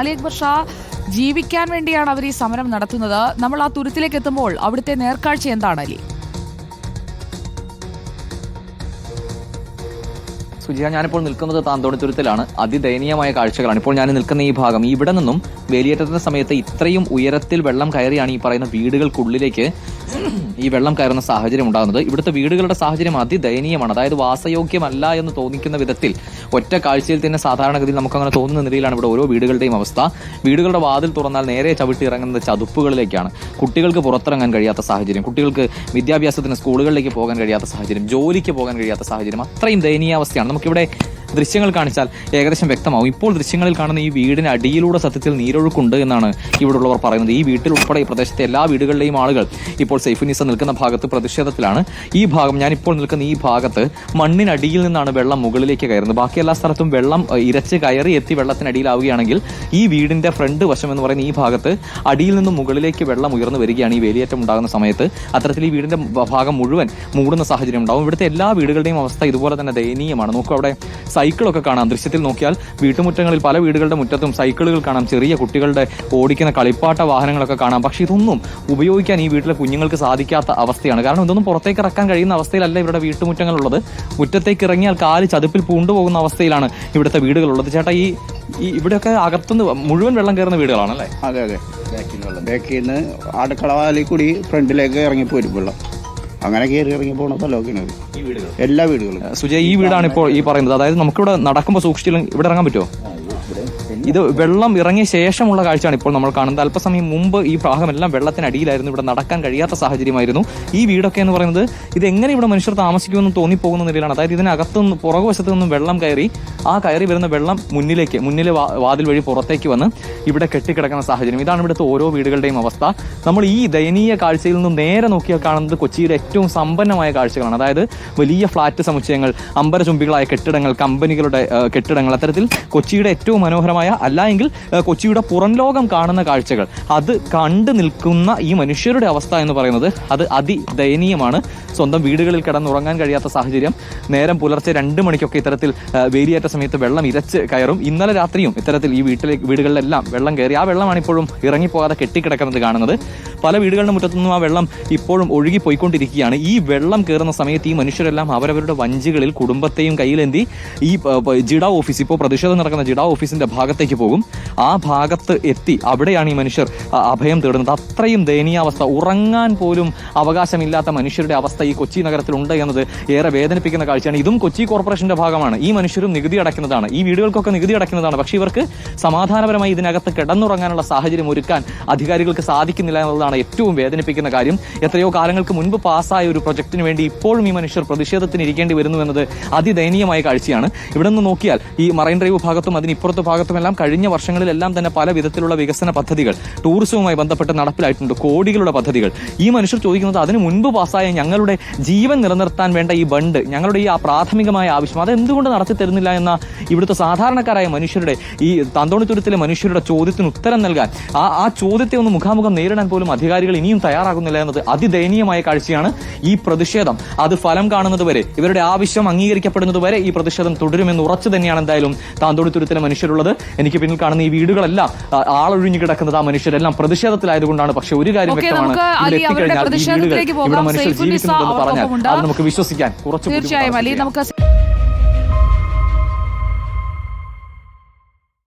അലി അക്ബർ ഷാ ജീവിക്കാൻ വേണ്ടിയാണ് അവർ ഈ സമരം നടത്തുന്നത്. നമ്മൾ ആ തുരുത്തിലേക്ക് എത്തുമ്പോൾ അവിടുത്തെ നേർക്കാഴ്ച എന്താണ് അലി? സുജിയ ഞാനിപ്പോൾ നിൽക്കുന്നത് താന്തോണിത്തുരുത്തിലാണ് അതിദയനീയമായ കാഴ്ചകളാണ്. ഇപ്പോൾ ഞാൻ നിൽക്കുന്ന ഈ ഭാഗം ഇവിടെ നിന്നും വേലിയേറ്റത്തിന്റെ സമയത്ത് ഇത്രയും ഉയരത്തിൽ വെള്ളം കയറിയാണ് ഈ പറയുന്ന വീടുകൾക്കുള്ളിലേക്ക് ഈ വെള്ളം കയറുന്ന സാഹചര്യം ഉണ്ടാകുന്നത്. ഇവിടുത്തെ വീടുകളുടെ സാഹചര്യം അതിദയനീയമാണ്. അതായത് വാസയോഗ്യമല്ല എന്ന് തോന്നിക്കുന്ന വിധത്തിൽ ഒറ്റ കാഴ്ചയിൽ തന്നെ സാധാരണഗതിയിൽ നമുക്ക് അങ്ങനെ തോന്നുന്ന നിലയിലാണ് ഇവിടെ ഓരോ വീടുകളുടെയും അവസ്ഥ. വീടുകളുടെ വാതിൽ തുറന്നാൽ നേരെ ചവിട്ടി ഇറങ്ങുന്നത് ചതുപ്പുകളിലേക്കാണ്. കുട്ടികൾക്ക് പുറത്തിറങ്ങാൻ കഴിയാത്ത സാഹചര്യം കുട്ടികൾക്ക് വിദ്യാഭ്യാസത്തിന് സ്കൂളുകളിലേക്ക് പോകാൻ കഴിയാത്ത സാഹചര്യം ജോലിക്ക് പോകാൻ കഴിയാത്ത സാഹചര്യം അത്രയും ദയനീയാവസ്ഥയാണ് നമുക്കിവിടെ ദൃശ്യങ്ങൾ കാണിച്ചാൽ ഏകദേശം വ്യക്തമാവും. ഇപ്പോൾ ദൃശ്യങ്ങളിൽ കാണുന്ന ഈ വീടിന് അടിയിലൂടെ സത്യത്തിൽ നീരൊഴുക്കുണ്ട് എന്നാണ് ഇവിടെ ഉള്ളവർ പറയുന്നത്. ഈ വീട്ടിൽ ഉൾപ്പെടെ ഈ പ്രദേശത്തെ എല്ലാ വീടുകളിലെയും ആളുകൾ ഇപ്പോൾ സൈഫുനിസ നിൽക്കുന്ന ഭാഗത്ത് പ്രതിഷേധത്തിലാണ്. ഈ ഭാഗം ഞാൻ ഇപ്പോൾ നിൽക്കുന്ന ഈ ഭാഗത്ത് മണ്ണിനടിയിൽ നിന്നാണ് വെള്ളം മുകളിലേക്ക് കയറുന്നത്. ബാക്കി എല്ലാ സ്ഥലത്തും വെള്ളം ഇരച്ച് കയറി എത്തി വെള്ളത്തിനടിയിലാവുകയാണെങ്കിൽ ഈ വീടിന്റെ ഫ്രണ്ട് വശം എന്ന് പറയുന്ന ഈ ഭാഗത്ത് അടിയിൽ നിന്നും മുകളിലേക്ക് വെള്ളം ഉയർന്നു വരികയാണ് ഈ വേലിയേറ്റം ഉണ്ടാകുന്ന സമയത്ത്. അത്തരത്തിൽ ഈ വീടിന്റെ ഭാഗം മുഴുവൻ മൂടുന്ന സാഹചര്യം ഉണ്ടാവും. ഇവിടുത്തെ എല്ലാ വീടുകളുടെയും അവസ്ഥ ഇതുപോലെ തന്നെ ദയനീയമാണ്. നോക്കൂ അവിടെ സൈക്കിളൊക്കെ കാണാം. ദൃശ്യത്തിൽ നോക്കിയാൽ വീട്ടുമുറ്റങ്ങളിൽ പല വീടുകളുടെ മുറ്റത്തും സൈക്കിളുകൾ കാണാം. ചെറിയ കുട്ടികളുടെ ഓടിക്കുന്ന കളിപ്പാട്ട വാഹനങ്ങളൊക്കെ കാണാം. പക്ഷേ ഇതൊന്നും ഉപയോഗിക്കാൻ ഈ വീട്ടിലെ കുഞ്ഞുങ്ങൾക്ക് സാധിക്കാത്ത അവസ്ഥയാണ്. കാരണം ഇതൊന്നും പുറത്തേക്ക് ഇറക്കാൻ കഴിയുന്ന അവസ്ഥയിലല്ല ഇവരുടെ വീട്ടുമുറ്റങ്ങളുള്ളത്. മുറ്റത്തേക്ക് ഇറങ്ങിയാൽ കാൽ ചതുപ്പിൽ പൂണ്ടുപോകുന്ന അവസ്ഥയിലാണ് ഇവിടുത്തെ വീടുകളുള്ളത്. ചേട്ടാ ഈ ഇവിടെയൊക്കെ അകത്തുനിന്ന് മുഴുവൻ വെള്ളം കയറുന്ന വീടുകളാണല്ലേ? അതെ അതെ. ബാക്കിൽ നിന്ന് അടുക്കളവാലിൽ കൂടി ഫ്രണ്ടിലേക്ക് ഇറങ്ങി വെള്ളം. അങ്ങനെ കയറി ഇറങ്ങി പോണ സ്ഥലമൊക്കെയാണ് ഇത്. ഈ വീടുകൾ എല്ലാ വീടുകളും. സുജയ് ഈ വീടാണ് ഇപ്പോൾ ഈ പറയുന്നത്. അതായത് നമുക്കിവിടെ നടക്കുമ്പോൾ സൂക്ഷിച്ചില്ലെങ്കിൽ ഇവിടെ ഇറങ്ങാൻ പറ്റുമോ? ഇത് വെള്ളം ഇറങ്ങിയ ശേഷമുള്ള കാഴ്ചയാണ് ഇപ്പോൾ നമ്മൾ കാണുന്നത്. അല്പസമയം മുമ്പ് ഈ ഭാഗമെല്ലാം വെള്ളത്തിനടിയിലായിരുന്നു. ഇവിടെ നടക്കാൻ കഴിയാത്ത സാഹചര്യമായിരുന്നു. ഈ വീടൊക്കെ എന്ന് പറയുന്നത് ഇത് എങ്ങനെ ഇവിടെ മനുഷ്യർ താമസിക്കുമെന്ന് തോന്നിപ്പോകുന്ന നിലയിലാണ്. അതായത് ഇതിനകത്തു നിന്ന് പുറകുവശത്ത് നിന്നും വെള്ളം കയറി ആ കയറി വരുന്ന വെള്ളം മുന്നിലേക്ക് മുന്നിലെ വാതിൽ വഴി പുറത്തേക്ക് വന്ന് ഇവിടെ കെട്ടിക്കിടക്കുന്ന സാഹചര്യം. ഇതാണ് ഇവിടുത്തെ ഓരോ വീടുകളുടെയും അവസ്ഥ. നമ്മൾ ഈ ദയനീയ കാഴ്ചയിൽ നിന്ന് നേരെ നോക്കിയാൽ കാണുന്നത് കൊച്ചിയിലെ ഏറ്റവും സമ്പന്നമായ കാഴ്ചകളാണ്. അതായത് വലിയ ഫ്ളാറ്റ് സമുച്ചയങ്ങൾ അമ്പരചുംബികളായ കെട്ടിടങ്ങൾ കമ്പനികളുടെ കെട്ടിടങ്ങൾ. അത്തരത്തിൽ കൊച്ചിയുടെ ഏറ്റവും മനോഹരമായ അല്ല എങ്കിൽ കൊച്ചിയുടെ പുറം ലോകം കാണുന്ന കാഴ്ചകൾ. അത് കണ്ടു നിൽക്കുന്ന ഈ മനുഷ്യരുടെ അവസ്ഥ എന്ന് പറയുന്നത് അത് അതിദയനീയമാണ്. സ്വന്തം വീടുകളിൽ കിടന്നുറങ്ങാൻ കഴിയാത്ത സാഹചര്യം. നേരം പുലർച്ചെ രണ്ട് മണിക്കൊക്കെ ഇത്തരത്തിൽ വേലിയേറ്റ സമയത്ത് വെള്ളം ഇരച്ച് കയറും. ഇന്നലെ രാത്രിയും ഇത്തരത്തിൽ ഈ വീട്ടിലേക്ക് വീടുകളിലെല്ലാം വെള്ളം കയറി ആ വെള്ളമാണ് ഇപ്പോഴും ഇറങ്ങിപ്പോകാതെ കെട്ടിക്കിടക്കുന്നത് കാണുന്നത്. പല വീടുകളുടെ മുറ്റത്തുനിന്നും ആ വെള്ളം ഇപ്പോഴും ഒഴുകി പോയിക്കൊണ്ടിരിക്കുകയാണ് ഈ വെള്ളം കയറുന്ന സമയത്ത് ഈ മനുഷ്യരെല്ലാം അവരവരുടെ വഞ്ചികളിൽ കുടുംബത്തെയും കയ്യിലെന്തി ഈ ജിഡാ ഓഫീസ് ഇപ്പോൾ പ്രതിഷേധം നടക്കുന്ന ജിഡ ഓഫീസിന്റെ ഭാഗത്തേക്ക് പോകും. ആ ഭാഗത്ത് എത്തി അവിടെയാണ് ഈ മനുഷ്യർ അഭയം തേടുന്നത്. അത്രയും ദയനീയാവസ്ഥ ഉറങ്ങാൻ പോലും അവകാശമില്ലാത്ത മനുഷ്യരുടെ അവസ്ഥ ഈ കൊച്ചി നഗരത്തിലുണ്ട് എന്നത് ഏറെ വേദനിപ്പിക്കുന്ന കാഴ്ചയാണ്. ഇതും കൊച്ചി കോർപ്പറേഷന്റെ ഭാഗമാണ്. ഈ മനുഷ്യരും നികുതി അടയ്ക്കുന്നതാണ്. ഈ വീടുകൾക്കൊക്കെ നികുതി അടയ്ക്കുന്നതാണ്. പക്ഷേ ഇവർക്ക് സമാധാനപരമായി ഇതിനകത്ത് കിടന്നുറങ്ങാനുള്ള സാഹചര്യം ഒരുക്കാൻ അധികാരികൾക്ക് സാധിക്കുന്നില്ല എന്നുള്ളതാണ് ഏറ്റവും വേദനിപ്പിക്കുന്ന കാര്യം. എത്രയോ കാലങ്ങൾക്ക് മുൻപ് പാസ്സായ ഒരു പ്രൊജക്ടിന് വേണ്ടി ഇപ്പോഴും ഈ മനുഷ്യർ പ്രതിഷേധത്തിന് ഇരിക്കേണ്ടി വരുന്നു എന്നത് അതിദയനീയമായ കാഴ്ചയാണ്. ഇവിടെ നിന്ന് നോക്കിയാൽ ഈ മറൈൻ ഡ്രൈവ് ഭാഗത്തും അതിനിപ്പുറത്തെ ഭാഗത്തുമെല്ലാം കഴിഞ്ഞ വർഷങ്ങളിലെല്ലാം തന്നെ പല വിധത്തിലുള്ള വികസന പദ്ധതികൾ ടൂറിസവുമായി ബന്ധപ്പെട്ട് നടപ്പിലായിട്ടുണ്ട് കോടികളുടെ പദ്ധതികൾ. ഈ മനുഷ്യർ ചോദിക്കുന്നത് അതിനു മുൻപ് പാസ്സായ ഞങ്ങളുടെ ജീവൻ നിലനിർത്താൻ വേണ്ട ഈ ബണ്ട് ഞങ്ങളുടെ ഈ ആ പ്രാഥമികമായ ആവശ്യം അത് എന്തുകൊണ്ട് നടത്തി തരുന്നില്ല എന്ന ഇവിടുത്തെ സാധാരണക്കാരായ മനുഷ്യരുടെ ഈ താന്തോണിത്തുരത്തിലെ മനുഷ്യരുടെ ചോദ്യത്തിന് ഉത്തരം നൽകാൻ ആ ആ ചോദ്യത്തെ ഒന്ന് മുഖാമുഖം നേരിടാൻ പോലും അധികാരികൾ ഇനിയും തയ്യാറാകുന്നില്ല എന്നത് അതിദയനീയമായ കാഴ്ചയാണ് ഈ പ്രതിഷേധം. അത് ഫലം കാണുന്നത് വരെ ഇവരുടെ ആവശ്യം അംഗീകരിക്കപ്പെടുന്നത് വരെ ഈ പ്രതിഷേധം തുടരുമെന്ന് ഉറച്ചു തന്നെയാണ് എന്തായാലും താന്തോണിത്തുരത്തിലെ മനുഷ്യരുള്ളത്. എനിക്ക് പിന്നിൽ കാണുന്ന ഈ വീടുകളെല്ലാം ആളൊഴിഞ്ഞു കിടക്കുന്നത് ആ മനുഷ്യരെല്ലാം പ്രതിഷേധത്തിലായതുകൊണ്ടാണ്. പക്ഷെ ഒരു കാര്യം വ്യക്തമാണ്. ഇവിടെ അലി അവരുടെ എത്തിക്കഴിഞ്ഞാൽ ഈ വീടുകൾ പ്രതിഷേധത്തിലേക്ക് ഇവിടെ മനുഷ്യർ ജീവിക്കുന്നുണ്ടെന്ന് പറഞ്ഞാൽ അത് നമുക്ക് വിശ്വസിക്കാൻ കുറച്ച് തീർച്ചയായും